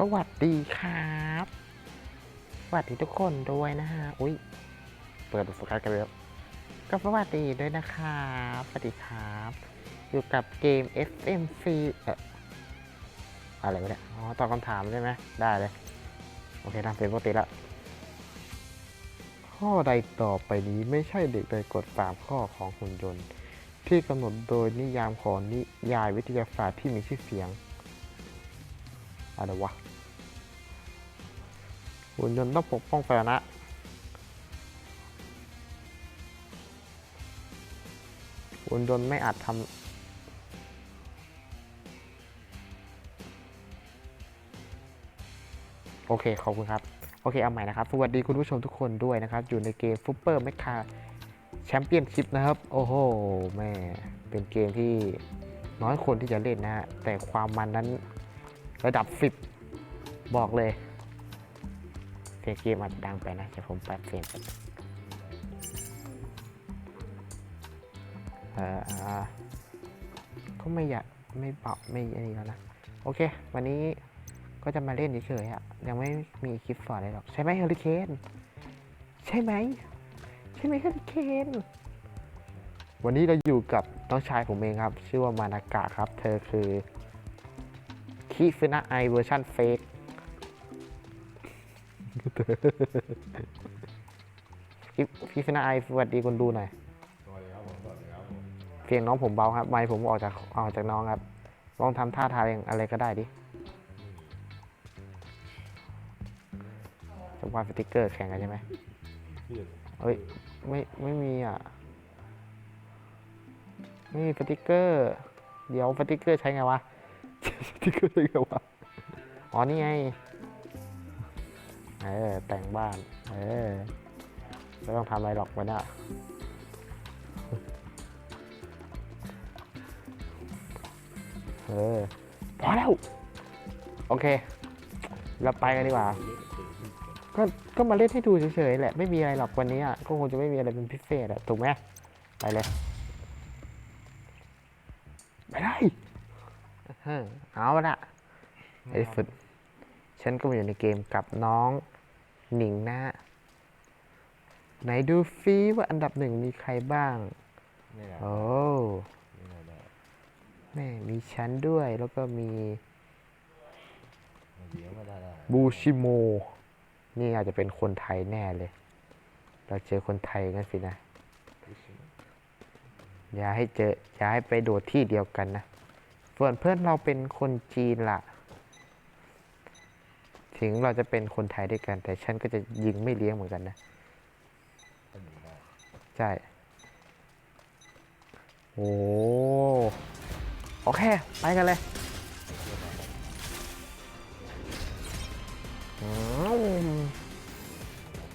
สวัสดีครับ สวัสดีทุกคนด้วยนะฮะ อุ้ย เปิดโฟกัสกันเลยครับก็สวัสดีด้วยนะครับ สวัสดีครับ อยู่กับเกม FMC เอ่ออะไรวะเนี่ย อ๋อ ตอบคำถามใช่ไหม ได้เลย โอเคทำเป็นปกติละข้อใดต่อไปนี้ไม่ใช่เด็กโดยกฎสามข้อของหุ่นยนต์ ที่กำหนดโดยนิยามของนิยายวิทยาศาสตร์ที่มีชื่อเสียง อะไรวะหุ่นยนต์ต้องปกป้องสาธารณะหุ่นยนต์ไม่อาจทำโอเค ขอบคุณครับ โอเค เอาใหม่นะครับ สวัสดีคุณผู้ชมทุกคนด้วยนะครับ อยู่ในเกมฟุปเปอร์แมคคาแชมเปี้ยนชิพนะครับ โอ้โห แม่ เป็นเกมที่น้อยคนที่จะเล่นนะฮะ แต่ความมันนั้น ระดับ 10 บอกเลยเสียงเกมอาจจะดังไปนะเดี๋ยวผมปรับเสียงเอออ่าก็ไม่อยากไม่เบาไม่อันนี้แล้วนะ โอเค วันนี้ก็จะมาเล่นเฉยๆอะยังไม่มีคลิปสอนอะไรหรอก ใช่ไหมเฮอริเคนใช่ไหมใช่ไหมเฮอริเคนวันนี้เราอยู่กับน้องชายผมเองครับ ชื่อว่ามานากะครับ เธอคือ คิฟินะไอเวอร์ชันเฟกพี่พี่ฟินาไอสวัสดีคนดูหน่อยสวัสดีครับผมสวัสดีครับผมเสียงน้องผมเบาครับไมค์ผมออกจากออกจากน้องครับ ลองทำท่าทางอะไรก็ได้ดิจะวาดสติกเกอร์แข่งกันใช่ไหมพี่เอ้ย ไม่ไม่มีอะ ไม่มีสติกเกอร์ เดี๋ยวสติกเกอร์ใช้ไงวะ สติกเกอร์ใช้ไงวะอ๋อนี่ไง เออ แต่งบ้าน เออไม่ต้องทำอะไรหรอกวันนี้เออ พอแล้ว โอเค เราไปกันดีกว่า ก็ ก็มาเล่นให้ดูเฉยๆแหละ ไม่มีอะไรหรอกวันนี้อะ ก็คงจะไม่มีอะไรเป็นพิเศษอะ ถูกไหม ไปเลย ไปเลย เออเอาละไอ้สุดฉันก็มาอยู่ในเกมกับน้องหนิงนะไหนดูฟีว่าอันดับหนึ่งมีใครบ้าง นี่แหละโอ้นี่แหละได้แม่มีฉันด้วยแล้วก็มีมาเดี๋ยวมาได้ได้บูชิโม นี่อาจจะเป็นคนไทยแน่เลย เราเจอคนไทยกันสินะ อย่าให้เจอ อย่าให้ไปโดดที่เดียวกันนะ ส่วนเพื่อนเราเป็นคนจีนล่ะ ถึงเราจะเป็นคนไทยด้วยกัน แต่ฉันก็จะยิงไม่เลี้ยงเหมือนกันนะ ใช่ โอ้โอเค ไปกันเลย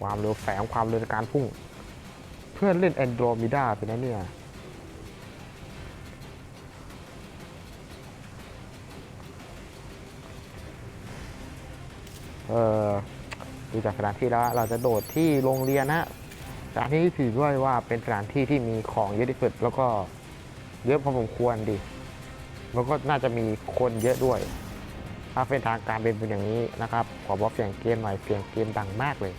ความเร็วแฝงความเร็วในการพุ่ง เพื่อนเล่นแอนโดรมิดาไปนะเนี่ย เออดูจากสถานที่แล้วเราจะโดดที่โรงเรียนนะสถานที่ถือด้วยว่าเป็นสถานที่ที่มีของเยอะที่สุดแล้วก็เยอะพอสมควรดิแล้วก็น่าจะมีคนเยอะด้วย ถ้าเป็นทางการเป็นเป็นอย่างนี้นะครับ ขอบอกเสียงเกมหน่อยเสียงเกมดังมากเลย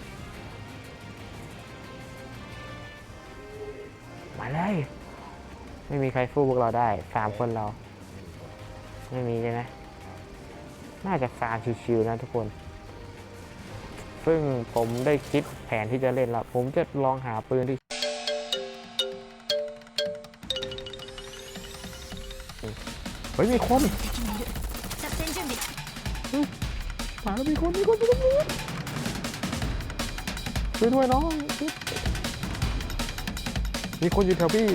มาเลย ไม่มีใครสู้พวกเราได้สามคนเรา ไม่มีใช่ไหมน่าจะฟาร์มชิวๆนะทุกคน ซึ่งผมได้คิดแผนที่จะเล่นละผมจะลองหาปืนที่ไฮ้มีคนหาแล้วมีคนมีคนมีคนมีคนช่วยด้วยน้อง มีคนอยู่แถวพี่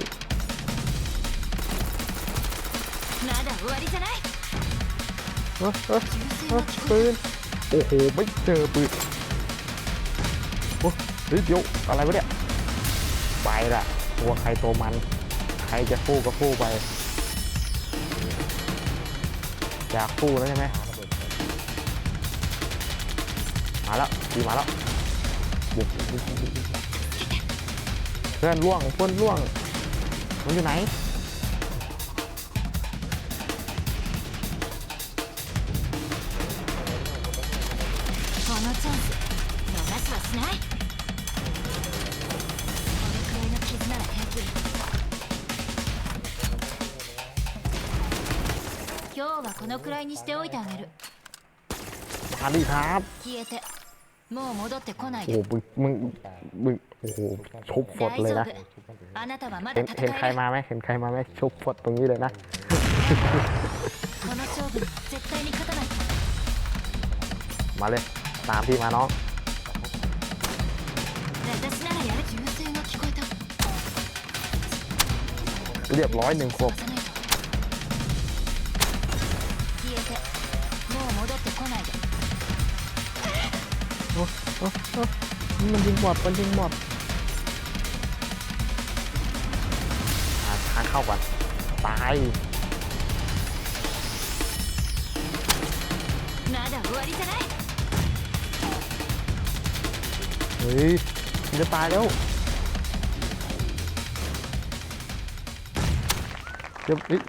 เออเออเออปืน โอ้โห ไม่เจอปืน เฮ้ยเดี๋ยว อะไรวะเนี่ย ไปละตัวใครตัวมัน ใครจะสู้ก็สู้ไป อยากสู้แล้วใช่ไหม มาแล้วขี่มาแล้วบุกบุกบุกบุกบุกเพื่อนล่วงเพื่อนล่วง มันอยู่ไหน เ のチャンス逃しはしない はこのくらいにしておいてあげる มาดิครับ 消えてもう戻ってこない โอ้ で โหมึงมึงมึงโอ้โหชุบฟด 大 เลย 丈 นะ 夫あなたはま เห็ だ น 戦 เห็นใคร える มาไหมเห็นใครมาไหมชุบฟดตรงนี้เลยนะ この勝負に絶対に勝たないと มาเลย ตามพี่มาน้อง 私ならやる銃声が聞こえた เรียบร้อยหนึ่งครบ さな อ้โอ้โอ้มันยิงหมดมันยิงหมดหาทางเข้าก่อนตาย まだ終わりじゃない เฮ้ยมันจะตายแล้วเดี๋ยวเฮ้ย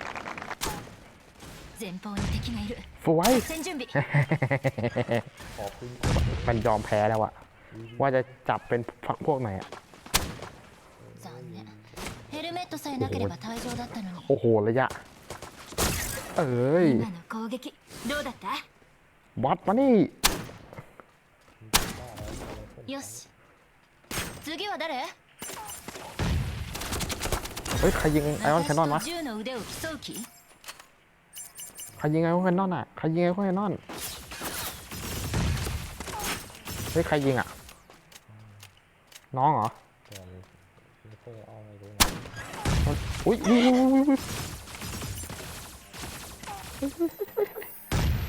前方に敵がいる สวย 戦準備 ขอปืน มันยอมแพ้แล้วอะว่าจะจับเป็นพวกไหนอะ 残念ヘルメットさえなければ退場だったのに โอ้โหระยะ เอ้ย 今の攻撃どうだった บอสมานี่ よし次は誰 เฮ้ยใครยิงไอออนแคนนอน 私 วะ と銃の腕を競う気 ใครยิงไอออนแคนนอนอะใครยิงไอออนแคนนอนเฮ้ยใครยิงอะน้องเหรอ ตัวเลยไม่เคยเอาไม่รู้นะ อุ้ยอุ้ยอุ้ยอุ้ยอุ้ย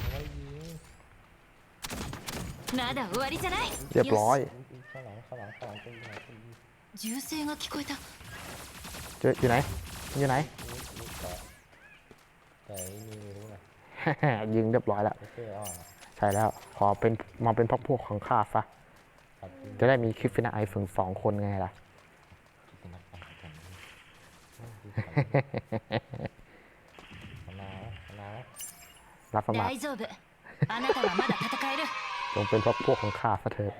ไม่ยิง まだ終わりじゃない เรียบร้อย よ ข้างหลังข้างหลังข้างหลังตีหน่อยตี し銃声が聞こえた เจออยู่ไหนอยู่ไหน นี่แต่แต่ไอ้นี่ไม่รู้นะ ี ยิงเรียบร้อยแล้ว ไม่เคยเอาอ่ะ ใช่แล้ว พอเป็นมาเป็นพักพวกของข้าซะ ตัดปืน จะได้มีคลิปฟินาไอฝึงสองคนไงล่ะ กินนักปั่นกันมะนาวมะนาว รับสมัคร 大丈夫あなたはまだ戦える จงเป็นพักพวกของข้าซะเถิด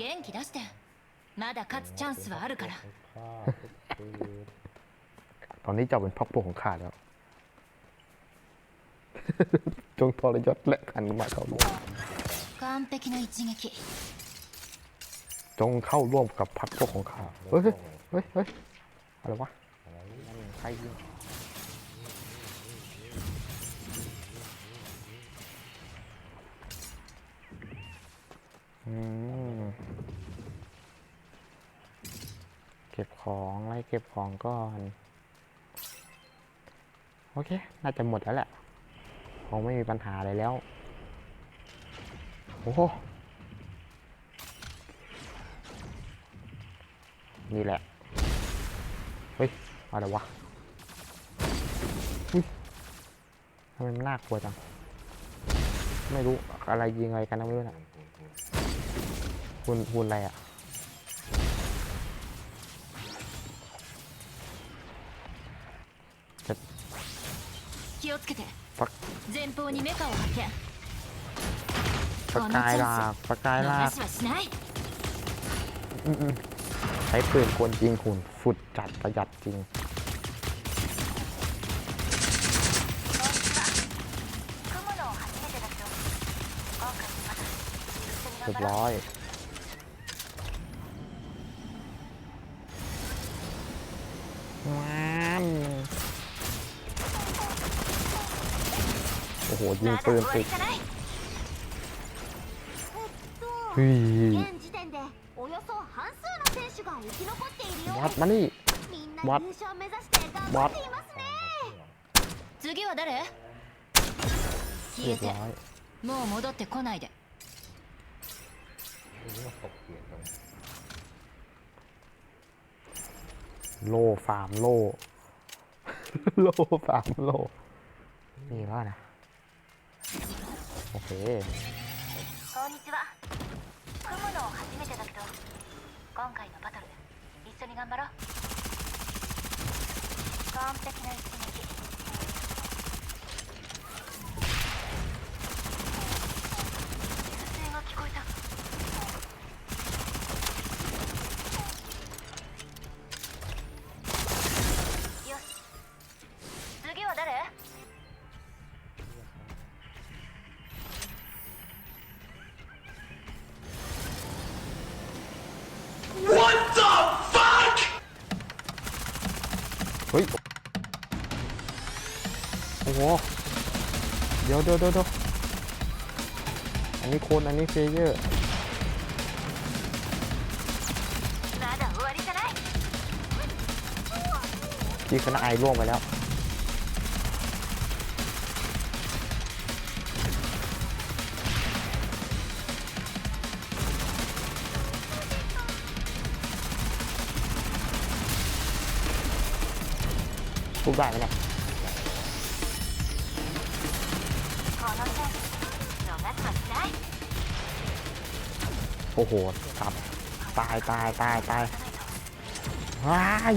元気出してまだ勝つチャンスはあるから ข้าปืน ตอนนี้เจ้าเป็นพักพวกของข้าแล้ว จงทรยศและขันมาเข้าร่วมจงเข้าร่วมกับพรรคพวกของข้าเฮ้ยเฮ้ยอะไรวะเก็บของไรเก็บของก่อน โอเค น่าจะหมดแล้วแหละ งไม่มีปัญหาอะไรแล้ว โอ้โห นี่แหละ เฮ้ย อะไรวะอุ๊ยทำไมมันน่ากลัวจัง ไม่รู้อะไรยิงอะไรกันนะไม่รู้นะหุ่นหุ่นอะไรอ่ะ 気をつけて パ前方にメカを発見 สกายลากสกายลาก 逃しはしない อืมๆใช้ปืนกลยิงหุ่นฟุดจัดประหยัดจริง เรียบร้อย ห ยิง まだ ปืน 終わ ติ り ด じゃない เฮ้ย 現時点でおよそ半数の選手が生き残っているよ วัดมานี่ みんなわ優勝目指して頑張っていますね次は誰消 เรีย え บ て ร้อย もう戻ってこないで นี่มันตกเปลี่ยนตรง โล่ฟาร์มโล่ โล่ฟาร์มโล่มีแล้วนะ โอเค こんにちは組むの初めてだけど今回のバトル一緒に頑張ろう完璧な一撃銃声が聞こえた ดี๋ยดอันนี้คนอันนี้เฟเยอร์จีคณะไอร่วงไปแล้วทุกได้ไหมเนี่ย โอ้โหตับตายตายตายตายว้าย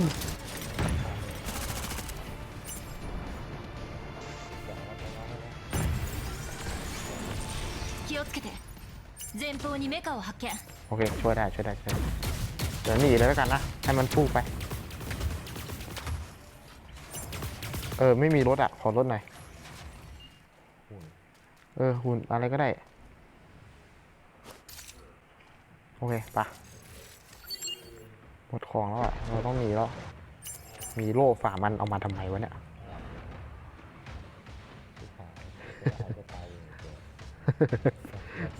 โอเคช่วยได้ช่วยได้ช่วยได้เดี๋ยวหนีเลยแล้วกันนะ ให้มันพุ่งไป เออ ไม่มีรถอะขอรถหน่อย เออหุ่นอะไรก็ได้ อเคปะหมดของแล้วอะ เราต้องหนีแล้ว มีโล่ฝ่ามันเอามาทำไมวะเนี่ยที่หายจะตายจะตายเองเดี๋ยว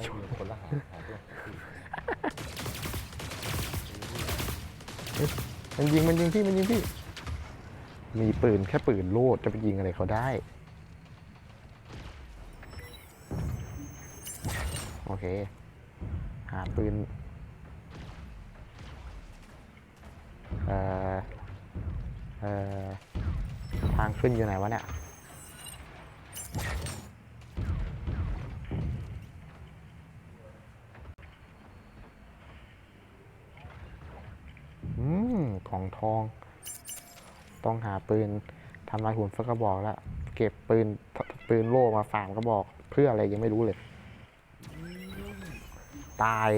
ต้องมีคนละหาหาตัวที่มันยิงมันยิงพี่มันยิงพี่ มีปืนแค่ปืนโลดจะไปยิงอะไรเขาได้ โอเค หาปืน เอ่อ เอ่อ ทางขึ้นอยู่ไหนวะเนี่ย อืม ของทอง ต้องหาปืนทำลายหุ่นสักกระบอกแล้วเก็บปืนปืนโล่มาฝามกระบอก เพื่ออะไรยังไม่รู้เลย ตาย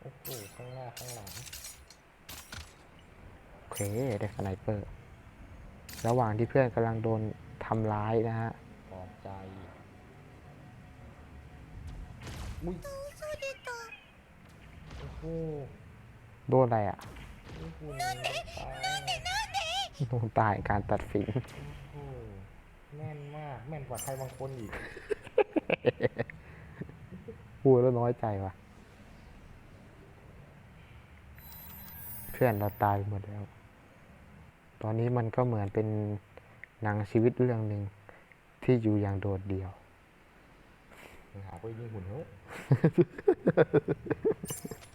โอ้โหข้างหน้าข้างหลังโอเคได้สไนเปอร์ ระหว่างที่เพื่อนกำลังโดนทำร้ายนะฮะปลอบใจมุ้ยโอ้โห โดนอะไรอะนี่คุณตายโดนตายการตัดสินโอ้โหแม่นมาก แม่นกว่าใครบางคนอีกพูดแล้วน้อยใจว่ะ เพื่อนเราตายหมดแล้ว ตอนนี้มันก็เหมือนเป็นหนังชีวิตเรื่องหนึ่งที่อยู่อย่างโดดเดี่ยวมึงหาไปยิงหุ่นเฮ้ยお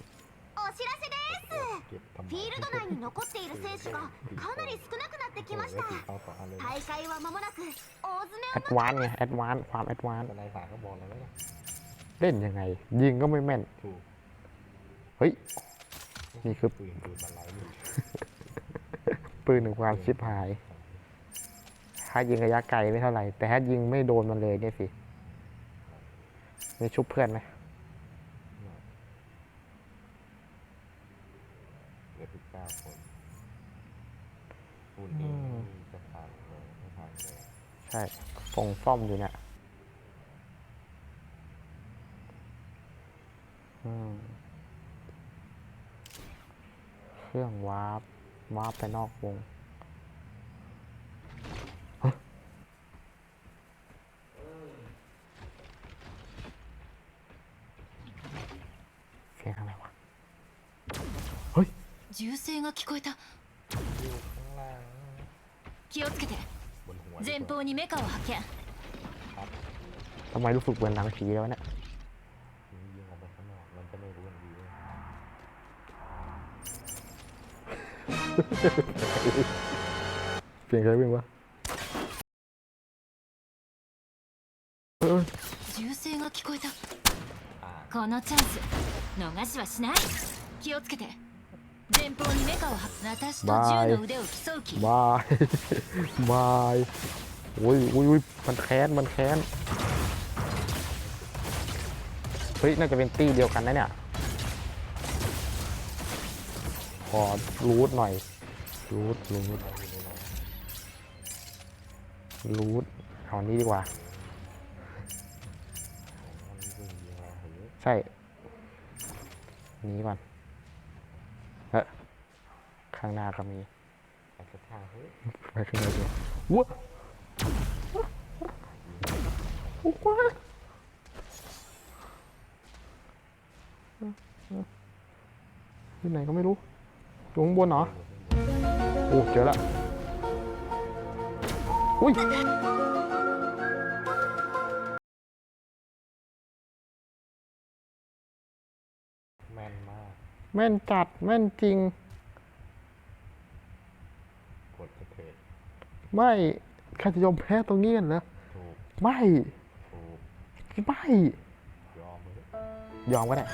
知らせです เก็บทำไม フィールド内に残っている選手がかなり少なくなってきました โอ้โหแล้วติดต่อต่ออันเลย 大会は間もなく大詰め แอดวานซ์ไง แอดวานซ์ความแอดวานซ์ สไนฝาก็บอกแล้วนะ เล่นยังไง ยิงก็ไม่แม่น ถูก เฮ้ย นี่คือ ปืนปืนบันไลนี่ ปืนหนึ่งความชิบหาย ถ้ายิงระยะไกลไม่เท่าไหร่ แต่ถ้ายิงไม่โดนมันเลยเนี่ยสิมีชุบเพื่อนไหม เหลือสิบเก้าคนหุ่นเองจะผ่านเลยไม่ผ่านเลยใช่ส่งซ่อมอยู่เนี่ยอืมเครื่องวาร์ปวาร์ปไปนอกวง 銃声が聞こえた อยู่ข้างล่าง 気をつけて บนหัว 前方にメカを発見 ทำไมรู้สึกเหมือนหนังผีแล้วะเนี่ย ยิงยิงออกไปข้างนอกมันจะไม่รู้มันดีเลย เปลี่ยนใครเป็นวะเออ 銃声が聞こえた อ่า このチャンス逃しはしない気をつけて บายบายโอ้ยโอ้ยโอ้ยมันแค้น มันแค้น เฮ้ย น่าจะเป็นตี้เดียวกันนะเนี่ย ขอรูทหน่อย รูทรูทรูทเอาอันนี้ดีกว่ามันยิงยิงเราเฮ้ยใช่หนี้ก่อนเฮ้ย ข้างหน้าก็มีโอเคระชากเฮ้ยไปข้างในเลยว้าว้าที่ไหนก็ไม่รู้อยู่ข้างบนเหรอโอ้เจอละอุ้ยแม่นมาก แม่นจัด แม่นจริง กดจะเถิด ไม่ใครจะยอมแพ้ตรงเงี้กันนะไม่ไม่ยอมก็ได้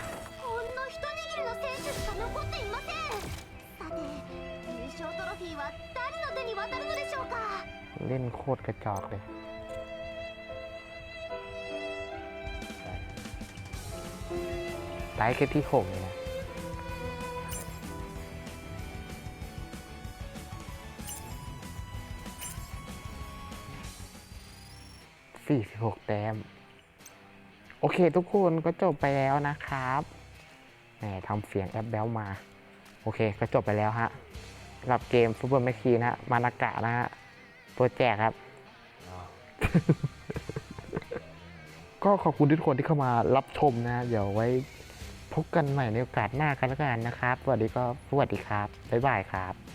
เล่นโคตรกระจอกเลยไลค์แค่ที่หกเลยนะ สี่สิบหกแต้ม โอเคทุกคนก็จบไปแล้วนะครับแหมทำเสียงแอปแบลมา โอเคก็จบไปแล้วฮะสำหรับเกมฟุตบอลแมชชีนะฮะ มานากะนะฮะ ตัวแจกครับ ก็ขอบคุณทุกคนที่เข้ามารับชมนะ เดี๋ยวไว้พบกันใหม่ในโอกาสหน้ากันแล้วกันนะครับ สวัสดีก็สวัสดีครับ บ๊ายบายครับ